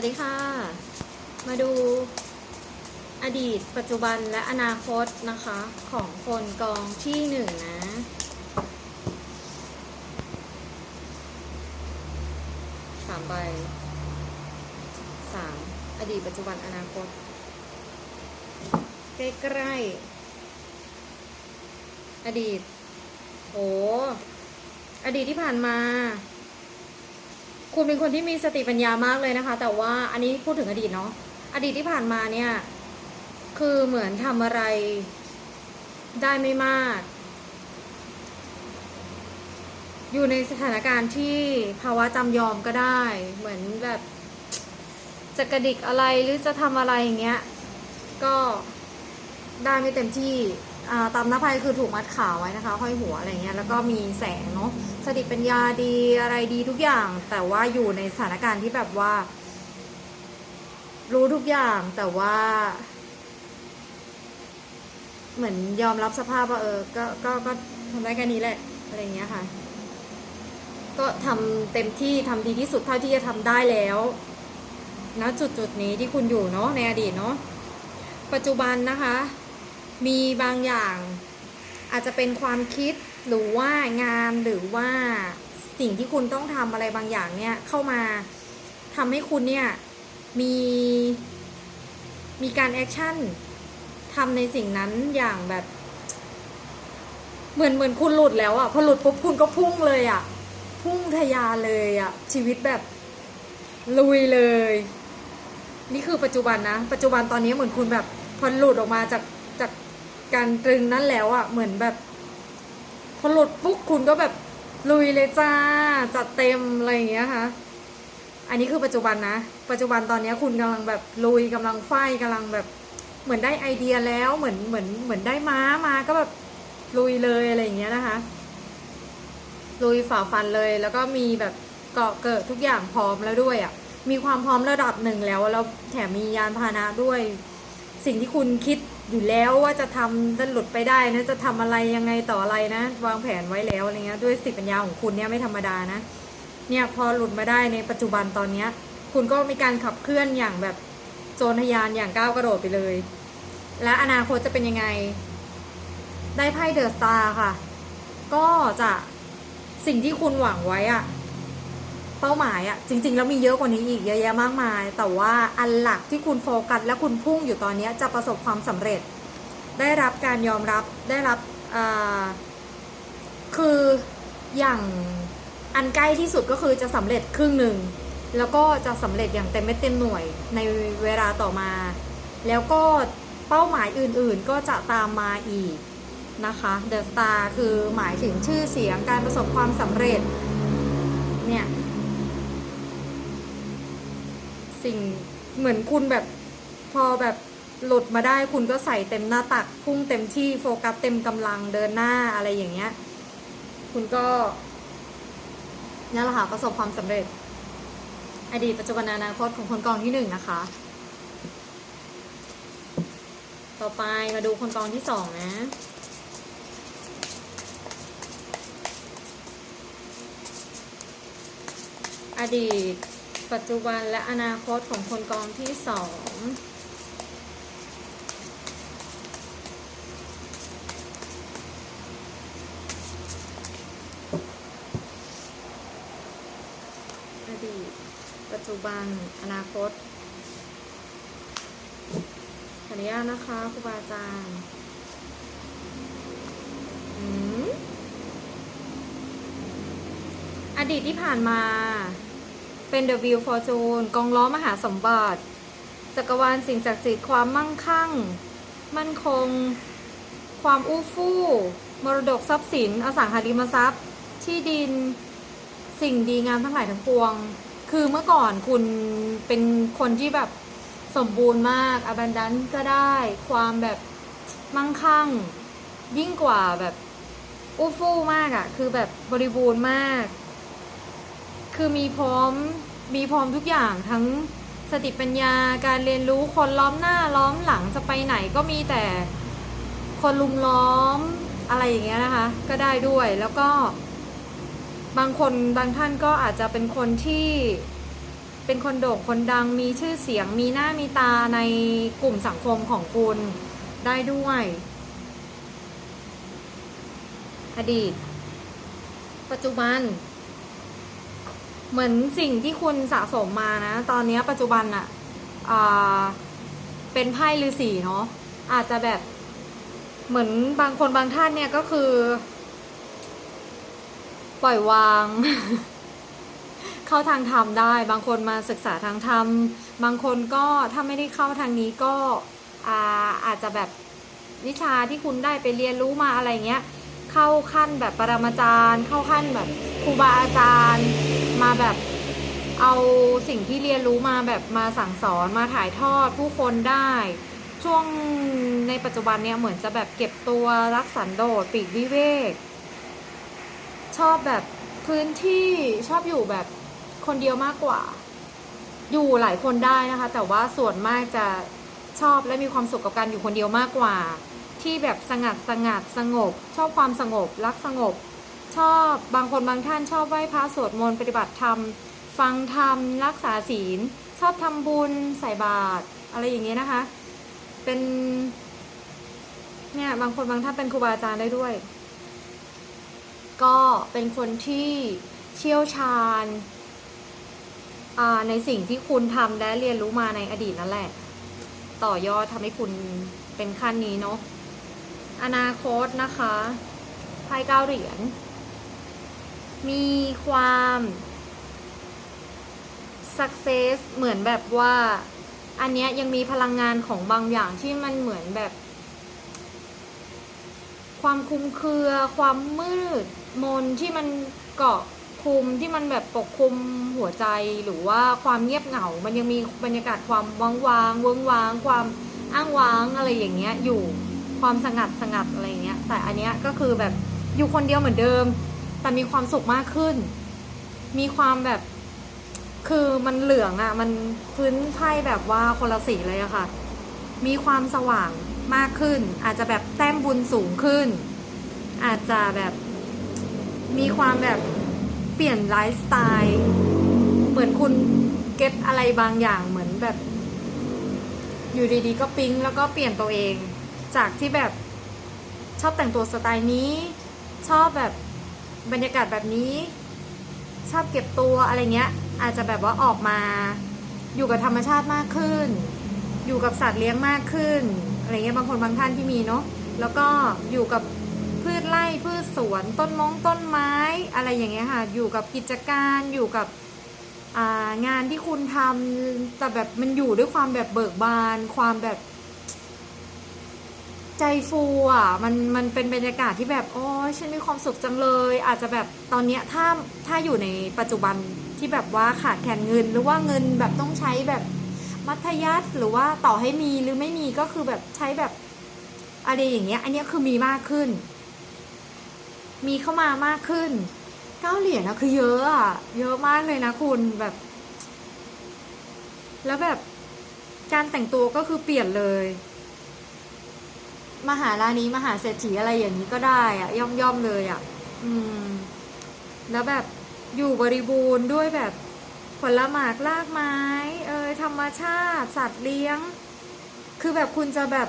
วัสดีค่ะ มาดูอดีตปัจจุบันและอนาคตนะคะ ของคนกองที่หนึ่งนะ สามใบ สาม อดีตปัจจุบันอนาคต ใกล้ๆ อดีตโอ้อดีตที่ผ่านมา คุณเป็นคนที่มีสติปัญญามากเลยนะคะ แต่ว่าอันนี้พูดถึงอดีตเนาะอดีตที่ผ่านมาเนี่ย คือเหมือนทำอะไรได้ไม่มาก อยู่ในสถานการณ์ที่ภาวะจำยอมก็ได้ เหมือนแบบจะกระดิกอะไรหรือจะทำอะไรอย่างเงี้ย ก็ได้ไม่เต็มที่ ตามหน้าไพคือถูกมัดขาไว้นะคะห้อยหัวอะไรเงี้ยแล้วก็มีแสงเนาะสติปัญญาดีอะไรดีทุกอย่าง แต่ว่าอยู่ในสถานการณ์ที่แบบว่า รู้ทุกอย่างแต่ว่า เหมือนยอมรับสภาพว่าเออ ก็ก็ก็ทำได้แค่นี้แหละอะไรเงี้ยค่ะ ก็ทำเต็มที่ทำดีที่สุดเท่าที่จะทำได้แล้วณจุดจุดนี้ที่คุณอยู่เนาะในอดีตเนาะปัจจุบันนะคะ มีบางอย่าง อาจจะเป็นความคิดหรือว่างานหรือว่าสิ่งที่คุณต้องทำอะไรบางอย่างเนี่ยเข้ามาทำให้คุณเนี่ยมีมีการแอคชั่นทำในสิ่งนั้นอย่างแบบ เหมือนเหมือนคุณหลุดแล้วอะ่ะพอหลุดปุ๊บคุณก็พุ่งเลยอะ่ะ พุ่งทะยานเลยอะ่ะ ชีวิตแบบลุยเลย นี่คือปัจจุบันนะ ปัจจุบันตอนนี้เหมือนคุณแบบพอหลุดออกมาจาก การตรึงนั้นแล้วอะ่ะเหมือนแบบพอหลุดปุ๊บคุณก็แบบลุยเลยจ้าจัดเต็มอะไรอย่างเงี้ยค่ะ อันนี้คือปัจจุบันนะ ปัจจุบันตอนนี้คุณกำลังแบบลุยกำลังไฟกำลังแบบเหมือนได้ไอเดียแล้วเหมือนเหมือนเหมือนได้ม้ามาก็แบบลุยเลยอะไรอย่างเงี้ยนะคะ ลุยฝ่าฟันเลยแล้วก็มีแบบเกาะเกิดทุกอย่างพร้อมแล้วด้วยอะ่ะมีความพร้อมระดับหนึ่งแล้วแล้วแถมมียานพาหนะด้วย สิ่งที่คุณคิดอยู่แล้วว่าจะทำจะหลุดไปได้นะจะทำอะไรยังไงต่ออะไรนะ วางแผนไว้แล้วอะไรเงี้ยด้วยสติปัญญาของคุณเนี่ยไม่ธรรมดานะเนี่ยพอหลุดมาได้ในปัจจุบันตอนเนี้ย คุณก็มีการขับเคลื่อนอย่างแบบโจรทยานอย่างก้าวกระโดดไปเลย และอนาคตจะเป็นยังไง ได้ไพ่เดอะสตาร์ค่ะ ก็จะสิ่งที่คุณหวังไว้อะ เป้าหมายอะจริง ๆ แล้วมีเยอะกว่านี้อีกเยอะแยะมากมาย แต่ว่าอันหลักที่คุณโฟกัสและคุณพุ่งอยู่ตอนนี้จะประสบความสำเร็จ ได้รับการยอมรับได้รับคืออย่างอันใกล้ที่สุดก็คือจะสำเร็จครึ่งหนึ่งแล้วก็จะสำเร็จอย่างเต็มเม็ดเต็มหน่วยในเวลาต่อมา แล้วก็เป้าหมายอื่นๆก็จะตามมาอีกนะคะ The Star คือหมายถึงชื่อเสียงการประสบความสำเร็จเนี่ย สิ่งเหมือนคุณแบบพอแบบหลุดมาได้คุณก็ใส่เต็มหน้าตักพุ่งเต็มที่โฟกัสเต็มกำลังเดินหน้าอะไรอย่างเงี้ย คุณก็นี่แหละค่ะประสบความสำเร็จ อดีตปัจจุบันอนาคตของคนกองที่หนึ่งนะคะ ต่อไปมาดูคนกองที่สองนะอดีต ปัจจุบันและอนาคตของคนกองที่สองอดีต ปัจจุบัน อนาคตขออนุญาตนะคะครูบาอาจารย์อืมอดีตที่ผ่านมา เป็น The View Fortune กองล้อมหาสมบัติ จักรวาลสิ่งศักดิ์สิทธิ์ความมั่งคั่ง มั่นคง ความอู้ฟู่ มรดกทรัพย์สิน อสังหาริมทรัพย์ ที่ดิน สิ่งดีงามทั้งหลายทั้งปวง คือเมื่อก่อนคุณเป็นคนที่แบบสมบูรณ์มาก abundant ก็ได้ ความแบบมั่งคั่ง ยิ่งกว่าแบบอู้ฟู่มากอะ่ะ คือแบบบริบูรณ์มาก คือมีพร้อมมีพร้อมทุกอย่างทั้งสติปัญญาการเรียนรู้คนล้อมหน้าล้อมหลังจะไปไหนก็มีแต่คนลุมล้อมอะไรอย่างเงี้ยนะคะ ก็ได้ด้วยแล้วก็ บางคนบางท่านก็อาจจะเป็นคนที่เป็นคนโด่งคนดังมีชื่อเสียงมีหน้ามีตาในกลุ่มสังคมของคุณได้ด้วย อดีต ปัจจุบัน เหมือนสิ่งที่คุณสะสมมานะ ตอนนี้ปัจจุบันอะอ่าเป็นไพ่ฤาษีเนาะอาจจะแบบเหมือนบางคนบางท่านเนี่ยก็คือ ปล่อยวาง เข้าทางธรรมได้ บางคนมาศึกษาทางธรรม บางคนก็ถ้าไม่ได้เข้าทางนี้ก็อาอาจจะแบบวิชาที่คุณได้ไปเรียนรู้มาอะไรเงี้ย เข้าขั้นแบบปรมาจารย์ เข้าขั้นแบบครูบาอาจารย์ มาแบบเอาสิ่งที่เรียนรู้มาแบบมาสั่งสอนมาถ่ายทอดผู้คนได้ ช่วงในปัจจุบันเนี่ยเหมือนจะแบบเก็บตัวรักสันโดษปีกวิเวก ชอบแบบพื้นที่ชอบอยู่แบบคนเดียวมากกว่า อยู่หลายคนได้นะคะ แต่ว่าส่วนมากจะชอบและมีความสุขกับการอยู่คนเดียวมากกว่า ที่แบบสงัดสงัดสงบ ชอบความสงบรักสงบ ชอบบางคนบางท่านชอบไหว้พระสวดมนต์ปฏิบัติธรรม ฟังธรรม รักษาศีล ชอบทำบุญใส่บาตรอะไรอย่างเงี้ยนะคะ เป็นเนี่ยบางคนบางท่านเป็นครูบาอาจารย์ได้ด้วย ก็เป็นคนที่เชี่ยวชาญในสิ่งที่คุณทำและเรียนรู้มาในอดีตนั่นแหละ ต่อยอดทำให้คุณเป็นขั้นนี้เนาะอนาคตนะคะไพ่เก้าเหรียญ มีความ success เหมือนแบบว่า อันเนี้ยยังมีพลังงานของบางอย่างที่มันเหมือนแบบ ความคุมเครือ ความมืดมนที่มันเกาะคุมที่มันแบบปกคลุมหัวใจหรือว่าความเงียบเหงา มันยังมีบรรยากาศความว้างวางเวิ้งว้าง ความอ้างว้างอะไรอย่างเงี้ยอยู่ความสงัดสงัดอะไรเงี้ย แต่อันเนี้ยก็คือแบบอยู่คนเดียวเหมือนเดิม แต่มีความสุขมากขึ้น มีความแบบ คือมันเหลืองอะ่ะ มันพื้นไพ่แบบว่าคนละสีเลยอะค่ะ มีความสว่างมากขึ้น อาจจะแบบแต้มบุญสูงขึ้น อาจจะแบบ มีความแบบเปลี่ยนไลฟ์สไตล์เหมือนคุณเก็ตอะไรบางอย่างเหมือนแบบ อยู่ดีๆ ก็ปิ๊งแล้วก็เปลี่ยนตัวเอง จากที่แบบชอบแต่งตัวสไตล์นี้ ชอบแบบ บรรยากาศแบบนี้ ชอบเก็บตัวอะไรเงี้ย อาจจะแบบว่าออกมาอยู่กับธรรมชาติมากขึ้น อยู่กับสัตว์เลี้ยงมากขึ้นอะไรเงี้ยบางคนบางท่านที่มีเนาะแล้วก็อยู่กับพืชไร่พืชสวนต้นมงต้นไม้อะไรอย่างเงี้ยค่ะ อยู่กับกิจการอยู่กับงานที่คุณทำแต่แบบมันอยู่ด้วยความแบบเบิกบาน ความแบบ ใจฟูอะมันมันเป็นบรรยากาศที่แบบโอ้ยฉันมีความสุขจังเลย อาจจะแบบตอนเนี้ยถ้าถ้าอยู่ในปัจจุบันที่แบบว่าขาดแคลนเงิน หรือว่าเงินแบบต้องใช้แบบมัธยัสถ์หรือว่าต่อให้มีหรือไม่มีก็คือแบบใช้แบบอะไรอย่างเงี้ย อันนี้คือมีมากขึ้น มีเข้ามามากขึ้นเก้าเหรียญนะคือเยอะอะเยอะมากเลยนะคุณแบบ แล้วแบบการแต่งตัวก็คือเปลี่ยนเลย มหาลานี้มหาเศรษฐีอะไรอย่างนี้ก็ได้อะย่อมย่อมเลยอะอืม แล้วแบบอยู่บริบูรณ์ด้วยแบบผลหมากรากไม้ เอยธรรมชาติ สัตว์เลี้ยง คือแบบคุณจะแบบ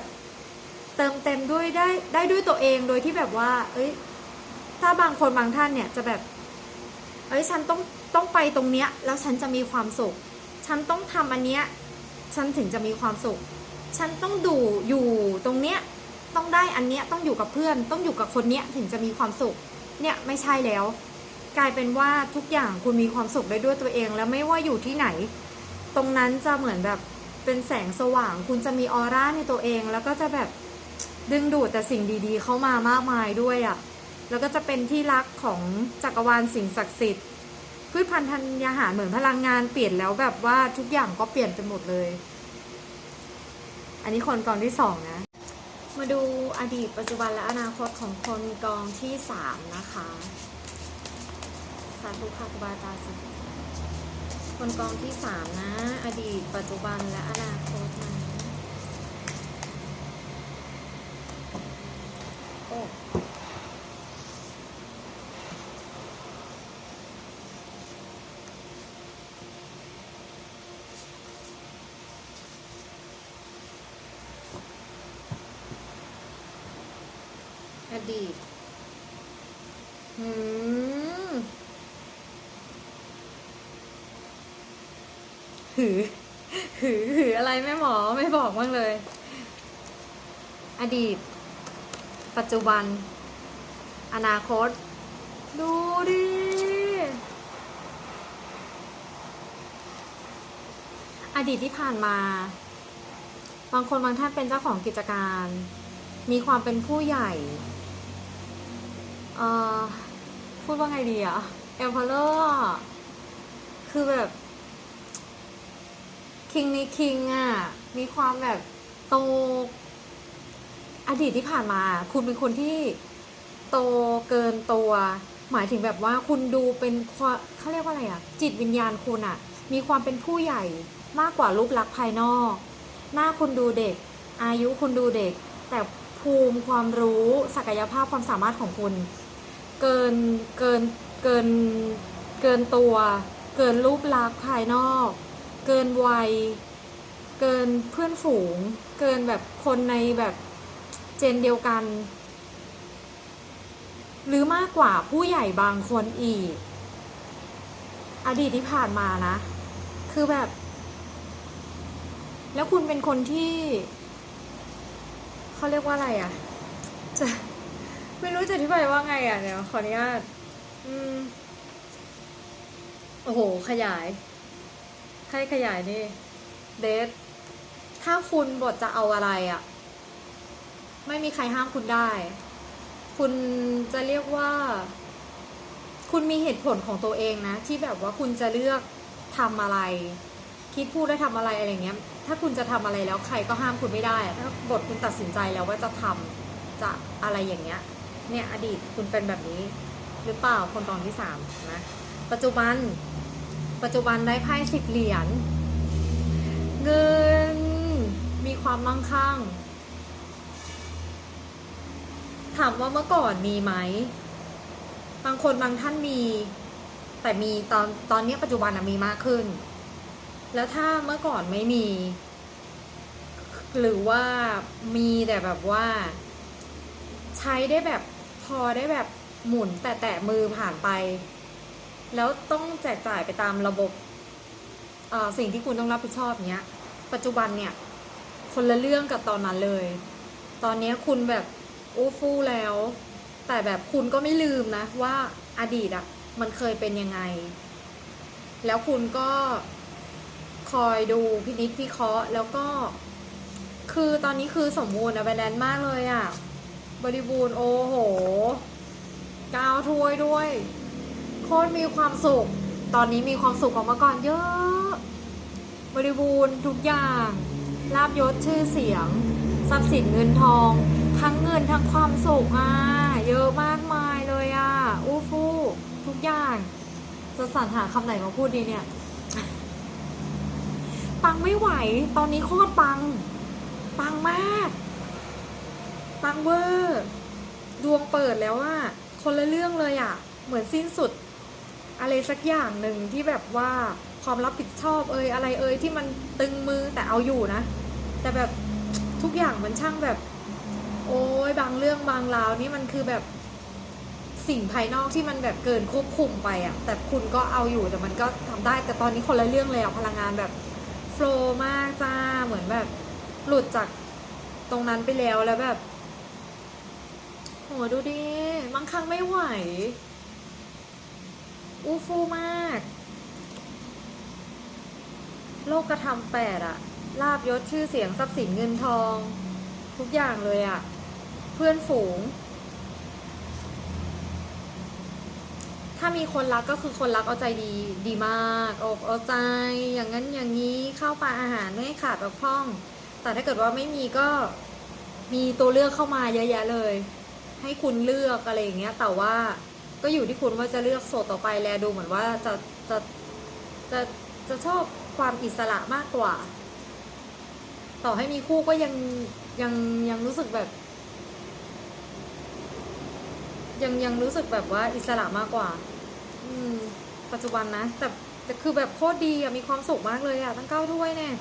เติมเต็มด้วยได้ได้ด้วยตัวเองโดยที่แบบว่า เอ้ย ถ้าบางคนบางท่านเนี่ยจะแบบ เอ้ยฉันต้องต้องไปตรงเนี้ย แล้วฉันจะมีความสุข ฉันต้องทำอันเนี้ย ฉันถึงจะมีความสุข ฉันต้องดูอยู่ตรงเนี้ย ต้องได้อันเนี้ยต้องอยู่กับเพื่อน ต้องอยู่กับคนเนี้ยถึงจะมีความสุข เนี่ยไม่ใช่แล้ว กลายเป็นว่าทุกอย่างคุณมีความสุขได้ด้วยตัวเอง แล้วไม่ว่าอยู่ที่ไหน ตรงนั้นจะเหมือนแบบเป็นแสงสว่าง คุณจะมีออร่าในตัวเอง แล้วก็จะแบบดึงดูดแต่สิ่งดีๆ เข้ามามากมายด้วยอะ่ะแล้วก็จะเป็นที่รักของจักรวาลสิ่งศักดิ์สิทธิ์พืชพันธุ์ธัญญาหารเหมือนพลังงานเปลี่ยนแล้วแบบว่าทุกอย่างก็เปลี่ยนไปหมดเลย อันนี้คนกองที่สองนะ มาดูอดีตปัจจุบันและอนาคตของคนกองที่สามนะคะ สาธุค่ะครูบาอาจารย์สิคนกองที่สามนะ อดีตปัจจุบันและอนาคตนะโอ้ ดีตอืม หือ หือ หืออะไรแม่หมอไม่บอกบ้างเลย อดีต ปัจจุบัน อนาคต ดูดิ อดีตที่ผ่านมา บางคนบางท่านเป็นเจ้าของกิจการ มีความเป็นผู้ใหญ่ เอ่อ พูดว่าไงดีอะเอมพอเลอร์คือแบบ คิงในคิงอะมีความแบบโตอดีตที่ผ่านมา คุณเป็นคนที่โตเกินตัว หมายถึงแบบว่าคุณดูเป็นเขาเรียกว่าอะไรอะจิตวิญญาณคุณอะมีความเป็นผู้ใหญ่มากกว่ารูปลักษณ์ภายนอก หน้าคุณดูเด็ก อายุคุณดูเด็ก แต่ภูมิความรู้ศักยภาพความสามารถของคุณ เกินเกินเกินเกินตัว เกินรูปลักษณ์ภายนอก เกินวัย เกินเพื่อนฝูง เกินแบบคนในแบบเจนเดียวกัน หรือมากกว่าผู้ใหญ่บางคนอีก อดีตที่ผ่านมานะ คือแบบ แล้วคุณเป็นคนที่เขาเรียกว่าอะไรอะ่ะ จะไม่รู้จะอธิบายว่าไงอะ่ะเดี๋ยวขออนุญาตอืมโอ้โห ขยาย ให้ขยายนี่เดทถ้าคุณบทจะเอาอะไรอะ่ะ ไม่มีใครห้ามคุณได้ คุณจะเรียกว่า คุณมีเหตุผลของตัวเองนะ ที่แบบว่าคุณจะเลือกทำอะไร คิดพูดและทำอะไรอะไรเงี้ย ถ้าคุณจะทำอะไรแล้วใครก็ห้ามคุณไม่ได้ถ้าบทคุณตัดสินใจแล้วว่าจะทำจะอะไรอย่างเงี้ย เนี่ยอดีตคุณเป็นแบบนี้ หรือเปล่าคนตอนที่สามนะ ปัจจุบัน ปัจจุบันได้ไพ่สิบเหรียญ เงิน มีความมั่งคั่ง ถามว่าเมื่อก่อนมีไหม บางคนบางท่านมี แต่มีตอนตอนนี้ปัจจุบันมีมากขึ้น แล้วถ้าเมื่อก่อนไม่มี หรือว่ามีแต่แบบว่า ใช้ได้แบบพอได้แบบหมุนแต่แตะมือผ่านไป แล้วต้องแจกจ่ายไปตามระบบสิ่งที่คุณต้องรับผิดชอบเนี้ย ปัจจุบันเนี่ย คนละเรื่องกับตอนนั้นเลย ตอนนี้คุณแบบอู้ฟู่แล้ว แต่แบบคุณก็ไม่ลืมนะ ว่าอดีตอะมันเคยเป็นยังไง แล้วคุณก็คอยดูพินิจพิเคราะห์แล้วก็ คือตอนนี้คือสมบูรณ์อะแบรนด์มากเลยอะบริบูรณ์โอ้โหกาวถ้วยด้วย คตรมีความสุข ตอนนี้มีความสุขกว่าเมื่อก่อนเยอะ บริบูรณ์ทุกอย่างลาบยศชื่อเสียง ทรัพย์สินเงินทอง ทั้งเงินทั้งความสุขอะเยอะมากมายเลยอะอู้ฟู่ทุกอย่างจะสรรหาคำไหนมาพูดดีเนี่ย ปังไม่ไหว ตอนนี้โคตรปัง ปังมาก ปังเวอร์ ดวงเปิดแล้วอะคนละเรื่องเลยอะ เหมือนสิ้นสุด อะไรสักอย่างหนึ่งที่แบบว่าความรับผิดชอบเอ่ยอะไรเอ่ยที่มันตึงมือแต่เอาอยู่นะ แต่แบบทุกอย่างมันช่างแบบ โอ้ยบางเรื่องบางราวนี่มันคือแบบสิ่งภายนอกที่มันแบบเกินควบคุมไปอะแต่คุณก็เอาอยู่แต่มันก็ทำได้แต่ตอนนี้คนละเรื่องเลยอะพลังงานแบบโฟล์มากจ้าเหมือนแบบ หลุดจากตรงนั้นไปแล้วแล้วแบบโหดูดิบางครั้งไม่ไหว อู้ฟู่มาก โลกกระทำแปดอะลาบยศชื่อเสียงทรัพย์สินเงินทอง ทุกอย่างเลยอะเพื่อนฝูง ถ้ามีคนรักก็คือคนรักเอาใจดีดีมากอกเอาใจ อย่างนั้นอย่างนี้ข้าวปลาอาหารไม่ขาดบกพร่อง แต่ถ้าเกิดว่าไม่มีก็มีตัวเลือกเข้ามาเยอะแยะเลย ให้คุณเลือกอะไรอย่างเงี้ย แต่ว่า ก็อยู่ที่คุณว่าจะเลือกโสดต่อไปแลดูเหมือนว่าจะจะจะจะชอบความอิสระมากกว่า ต่อให้มีคู่ก็ยังยังยังรู้สึกแบบ ยังยังรู้สึกแบบว่าอิสระมากกว่า อืม ปัจจุบันนะแต่แต่คือแบบโคตรดีอะมีความสุขมากเลยอะตั้งเก้าถ้วยเนี่ย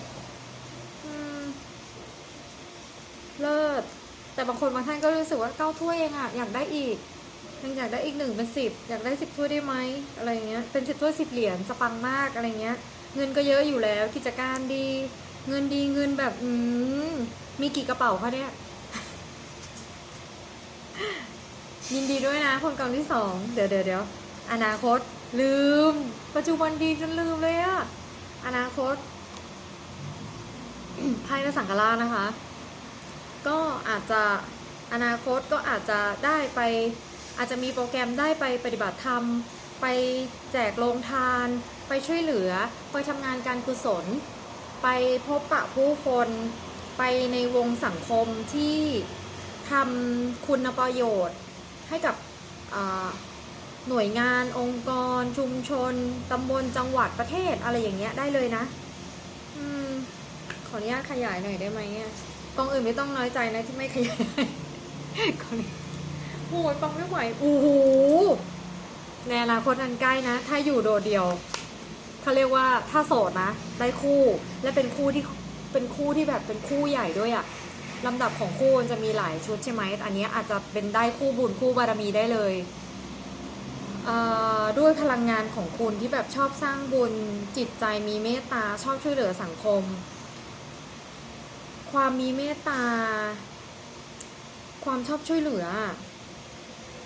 เลิศแต่บางคนบางท่านก็รู้สึกว่าเก้าถ้วยเองอะอยากได้อีก ยังอยากได้อีกหนึ่งเป็นสิบอยากได้สิบถ้วยได้ไหมอะไรเงี้ยเป็นสิบถ้วยสิบเหรียญจะปังมากอะไรเงี้ย เงินก็เยอะอยู่แล้วกิจการดี เงินดีเงินแบบอืมมีกี่กระเป๋าคะเนี่ยยินดีด้วยนะคนกองที่สองเดี๋ยวเดี๋ยวเดี๋ยวอนาคต ลืม ปัจจุบันดีจนลืมเลยอะอนาคตไพ่และสังกรานะคะ ก็อาจจะอนาคตก็อาจจะได้ไป อาจจะมีโปรแกรมได้ไปปฏิบัติธรรม ไปแจกโรงทาน ไปช่วยเหลือ ไปทำงานการกุศล ไปพบปะผู้คน ไปในวงสังคมที่ทำคุณประโยชน์ให้กับหน่วยงานองค์กร ชุมชนตำบลจังหวัดประเทศอะไรอย่างเงี้ยได้เลยนะอขออนุญาตขยายหน่อยได้ไหมกองอื่นไม่ต้องน้อยใจนะที่ไม่ขยายกองนี้ โอ้ยกองไม่ไหวโอ้โหในอนาคตอันใกล้นะ ถ้าอยู่โดดเดียวเขาเรียกว่าถ้าโสดนะ ได้คู่และเป็นคู่ที่เป็นคู่ที่แบบเป็นคู่ใหญ่ด้วยอะลำดับของคู่จะมีหลายชุดใช่ไหมอันนี้อาจจะเป็นได้คู่บุญคู่บารมีได้เลยเด้วยพลังงานของคุณที่แบบชอบสร้างบุญจิตใจมีเมตตาชอบช่วยเหลือสังคม ความมีเมตตา ความชอบช่วยเหลือ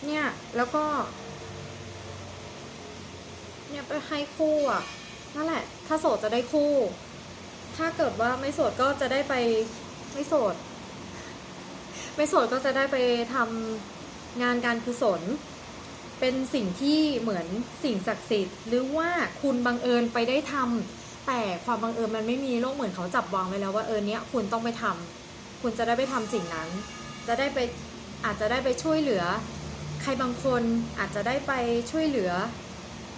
เนี่ย แล้วก็ เนี่ยไปให้คู่อะ นั่นแหละ ถ้าโสดจะได้คู่ ถ้าเกิดว่าไม่โสดก็จะได้ไปไม่โสด ไม่โสดก็จะได้ไปทำงานการกุศล เป็นสิ่งที่เหมือนสิ่งศักดิ์สิทธิ์ หรือว่าคุณบังเอิญไปได้ทำแต่ความบังเอิญมันไม่มีโลกเหมือนเขาจับวางไว้แล้วว่าเออเนี้ยคุณต้องไปทำคุณจะได้ไปทำสิ่งนั้น จะได้ไปอาจจะได้ไปช่วยเหลือ ใครบางคนอาจจะได้ไปช่วยเหลือ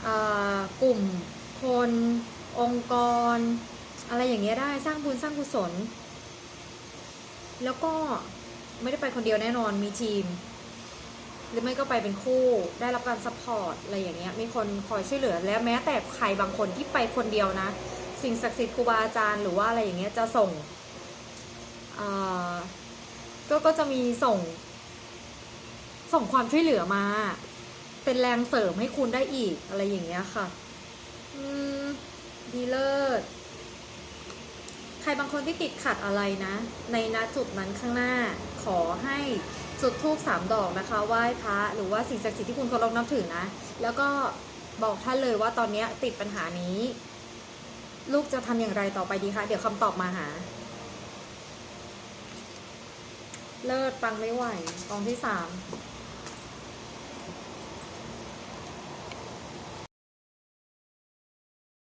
อกลุ่มคน องค์กร อะไรอย่างเงี้ยได้สร้างบุญสร้างกุศล แล้วก็ไม่ได้ไปคนเดียวแน่นอนมีทีม หรือไม่ก็ไปเป็นคู่ได้รับการซัพพอร์ตอะไรอย่างเงี้ยมีคนคอยช่วยเหลือและแม้แต่ใครบางคนที่ไปคนเดียวนะ สิ่งศักดิ์สิทธิ์ครูบาอาจารย์หรือว่าอะไรอย่างเงี้ยจะส่งก็ก็จะมีส่ง ส่งความช่วยเหลือมา เป็นแรงเสริมให้คุณได้อีกอะไรอย่างเงี้ยค่ะ อืม ดีเลิศ ใครบางคนที่ติดขัดอะไรนะ ในณจุดนั้นข้างหน้า ขอให้จุดทูบสามดอกนะคะไหว้พระหรือว่าสิ่งศักดิ์สิทธิ์ที่คุณเคารพนับถือนะ แล้วก็บอกท่านเลยว่าตอนนี้ติดปัญหานี้ ลูกจะทำอย่างไรต่อไปดีคะ เดี๋ยวคำตอบมาหา เลิศปังไม่ไหวกองที่สาม